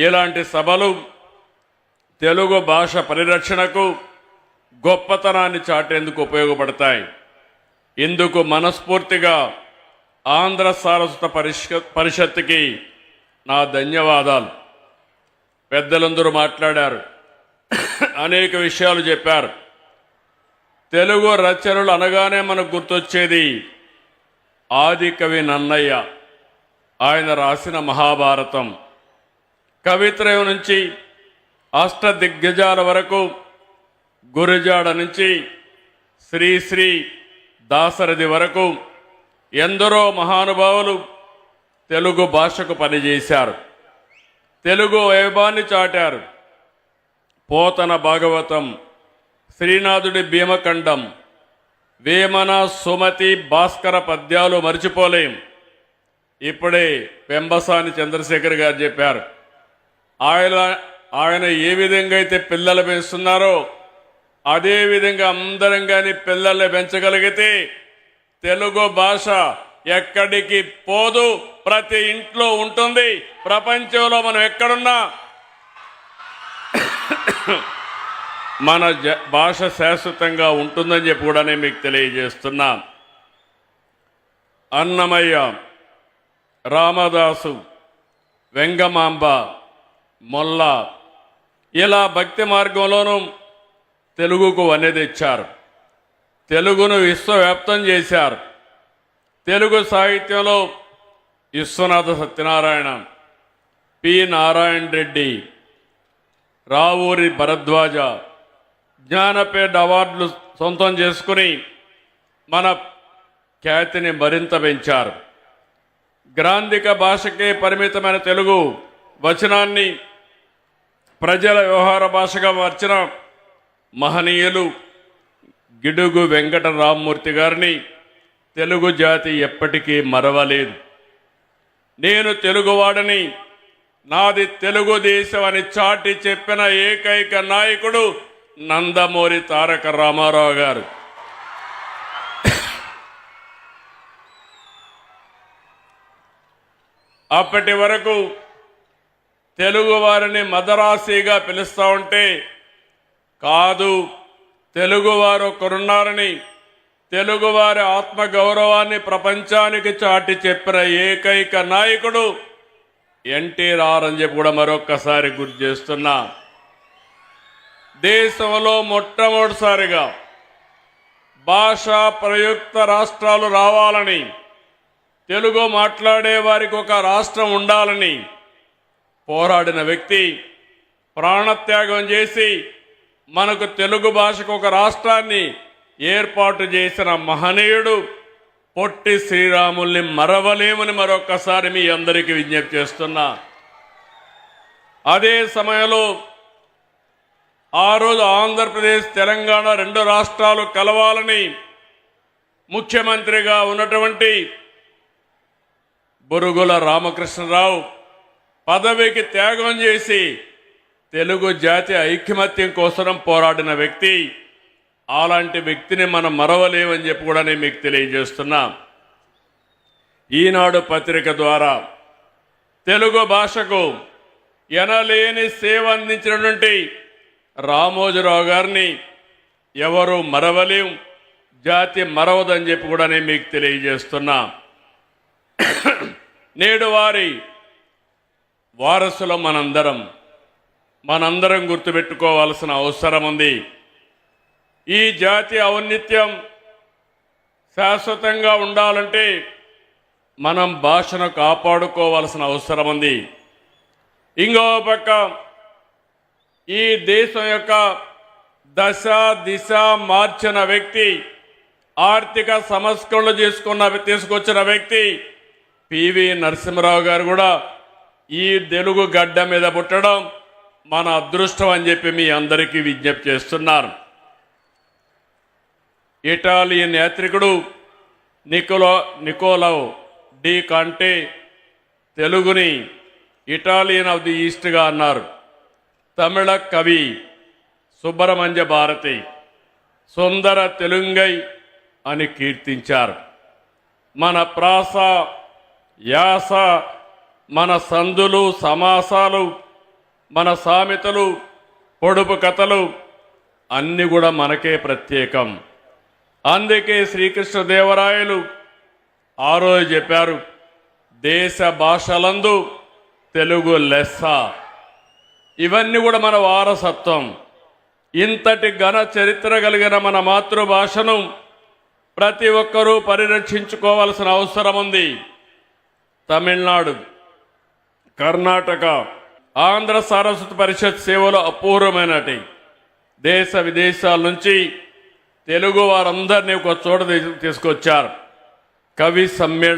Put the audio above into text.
ఇలాంటి సభలు తెలుగు భాష పరిరక్షణకు గొప్పతనాన్ని చాటేందుకు ఉపయోగపడతాయి. ఇందుకు మనస్ఫూర్తిగా ఆంధ్ర సారస్వత పరిష్ పరిషత్తుకి నా ధన్యవాదాలు. పెద్దలందరూ మాట్లాడారు. అనేక విషయాలు చెప్పారు. తెలుగు రచనలు అనగానే మనకు గుర్తొచ్చేది ఆది కవి నన్నయ్య. ఆయన రాసిన మహాభారతం. కవిత్రయం నుంచి అష్ట దిగ్గజాల వరకు గురుజాడ నుంచి శ్రీశ్రీ దాసరథి వరకు ఎందరో మహానుభావులు తెలుగు భాషకు పనిచేశారు. తెలుగు వైభవాన్ని చాటారు. పోతన భాగవతం శ్రీనాథుడి భీమఖండం వేమన సుమతి భాస్కర పద్యాలు మర్చిపోలేం. ఇప్పుడే పెంబసాని చంద్రశేఖర్ గారు చెప్పారు. ఆయన ఆయన ఏ విధంగా అయితే పిల్లలు పెంచుతున్నారో అదే విధంగా అందరం కానీ పిల్లల్ని పెంచగలిగితే తెలుగు భాష ఎక్కడికి పోదు. ప్రతి ఇంట్లో ఉంటుంది. ప్రపంచంలో మనం ఎక్కడున్నా మన జ భాష శాశ్వతంగా ఉంటుందని చెప్పి కూడా నేను మీకు తెలియజేస్తున్నా. అన్నమయ్య రామదాసు వెంగమాంబ మొల్ల ఇలా భక్తి మార్గంలోనూ తెలుగుకు వన్నె తెచ్చారు. తెలుగును విశ్వవ్యాప్తం చేశారు. తెలుగు సాహిత్యంలో విశ్వనాథ సత్యనారాయణ పి. నారాయణ రెడ్డి రావూరి భరద్వాజ జ్ఞానపేట అవార్డులు సొంతం చేసుకుని మన ఖ్యాతిని మరింత పెంచారు. గ్రాంధిక భాషకే పరిమితమైన తెలుగు వచనాన్ని ప్రజల వ్యవహార భాషగా మార్చిన మహనీయులు గిడుగు వెంకట రామ్మూర్తి గారిని తెలుగు జాతి ఎప్పటికీ మరవలేదు. నేను తెలుగువాడని నాది తెలుగుదేశం అని చాటి చెప్పిన ఏకైక నాయకుడు నందమూరి తారక రామారావు గారు. అప్పటి వరకు తెలుగువారిని మదరాసిగా మదరాసీగా పిలుస్తూ ఉంటే కాదు తెలుగువారు ఒకరున్నారని తెలుగువారి ఆత్మగౌరవాన్ని ప్రపంచానికి చాటి చెప్పిన ఏకైక నాయకుడు ఎన్టీఆర్ అని చెప్పి కూడా మరొక్కసారి గుర్తు చేస్తున్నా. దేశంలో మొట్టమొదటిసారిగా భాషా ప్రయుక్త రాష్ట్రాలు రావాలని తెలుగు మాట్లాడే వారికి ఒక రాష్ట్రం ఉండాలని పోరాడిన వ్యక్తి ప్రాణత్యాగం చేసి మనకు తెలుగు భాషకు ఒక రాష్ట్రాన్ని ఏర్పాటు చేసిన మహనీయుడు పొట్టి శ్రీరాముల్ని మరవలేమని మరొక్కసారి మీ అందరికీ విజ్ఞప్తి చేస్తున్నా. అదే సమయంలో ఆ రోజు ఆంధ్రప్రదేశ్ తెలంగాణ రెండు రాష్ట్రాలు కలవాలని ముఖ్యమంత్రిగా ఉన్నటువంటి బురుగుల రామకృష్ణరావు పదవికి త్యాగం చేసి తెలుగు జాతి ఐకమత్యం కోసం పోరాడిన వ్యక్తి అలాంటి వ్యక్తిని మనం మరవలేమని చెప్పి కూడా నేను మీకు తెలియజేస్తున్నా. ఈనాడు పత్రిక ద్వారా తెలుగు భాషకు ఎనలేని సేవ అందించినటువంటి రామోజీరావు గారిని ఎవరు మరవలేం జాతి మరవదని చెప్పి కూడా నేను మీకు తెలియజేస్తున్నా. నేడు వారి వారసులం మనందరం. మనందరం గుర్తుపెట్టుకోవాల్సిన అవసరం ఉంది. ఈ జాతి ఔన్నిత్యం శాశ్వతంగా ఉండాలంటే మనం భాషను కాపాడుకోవాల్సిన అవసరం ఉంది. ఇంకో పక్క ఈ దేశం యొక్క దశ దిశ మార్చిన వ్యక్తి ఆర్థిక సంస్కరణలు చేసుకున్న తీసుకొచ్చిన వ్యక్తి పివి నరసింహరావు గారు కూడా ఈ తెలుగు గడ్డ మీద పుట్టడం మన అదృష్టం అని చెప్పి మీ అందరికీ విజ్ఞప్తి చేస్తున్నారు ఇటాలియన్ యాత్రికుడు నికోలో నికోలో డి కంటే తెలుగుని ఇటాలియన్ ఆఫ్ ది ఈస్ట్గా అన్నారు. తమిళ కవి సుబ్రహ్మణ్య భారతి సుందర తెలుంగై అని కీర్తించారు. మన ప్రాస యాస మన సందులు సమాసాలు మన సామెతలు పొడుపు కథలు అన్నీ కూడా మనకే ప్రత్యేకం. అందుకే శ్రీకృష్ణదేవరాయలు ఆ రోజు చెప్పారు దేశ భాషలందు తెలుగు లెస్స. ఇవన్నీ కూడా మన వారసత్వం. ఇంతటి ఘన చరిత్ర కలిగిన మన మాతృభాషను ప్రతి ఒక్కరూ పరిరక్షించుకోవాల్సిన అవసరం ఉంది తమిళనాడు కర్ణాటక ఆంధ్ర సారస్వత పరిషత్ సేవలు అపూర్వమైనటి. దేశ విదేశాల నుంచి తెలుగు వారందరినీ ఒక చోట తీసుకొచ్చారు. కవి సమ్మేళన